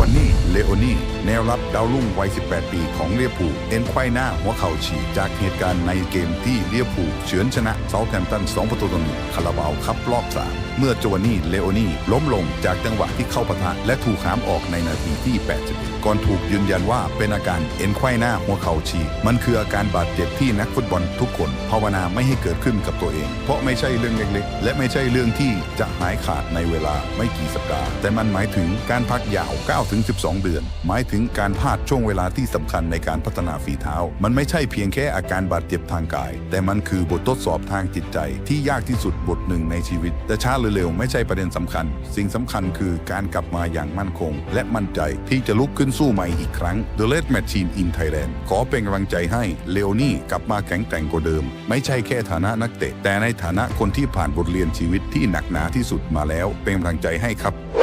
วันนี่ เลโอนี่แนวรับดาวรุ่งวัย 18 ปีของเลียพูเอ็นไขว้หน้าหัวเข่าฉีกจากเหตุการณ์ในเกมที่เลียพูเฉือนชนะเซาท์แฮมป์ตัน 2 ประตูต่อหนึ่งคาราบาวคัพรอบ 3 เมื่อโจวานี่เลโอนี่ล้มลงจากจังหวะที่เข้าปะทะและถูกหามออกในนาทีที่ 81 ก่อนถูกยืนยันว่าเป็นอาการเอ็นไขว้หน้าหัวเข่าฉีกมันคืออาการบาดเจ็บที่นักฟุตบอลทุกคน ภาวนาไม่ให้เกิดขึ้นกับตัวเอง เพราะไม่ใช่เรื่องเล็กๆและไม่ใช่เรื่องที่จะหายขาดในเวลาไม่กี่สัปดาห์แต่มันหมายถึงการพักยาว 9-12เดือน หมายถึงการพลาดช่วงเวลาที่สำคัญในการพัฒนาฝีเท้า มันไม่ใช่เพียงแค่อาการบาดเจ็บทางกาย แต่มันคือบททดสอบทางจิตใจ ที่ยากที่สุดบทหนึ่งในชีวิต แต่ช้าหรือเร็วไม่ใช่ประเด็นสำคัญ สิ่งสำคัญคือการกลับมาอย่างมั่นคง และมั่นใจที่จะลุกขึ้นสู้ใหม่อีกครั้ง The Red Machine in Thailand ขอเป็นกำลังใจให้เลโอนี่กลับมาแข็งแกร่งกว่าเดิม ไม่ใช่แค่ฐานะนักเตะ แต่ในฐานะคนที่ผ่านบทเรียนชีวิตที่หนักหนาที่สุดมาแล้ว เป็นกำลังใจให้ครับ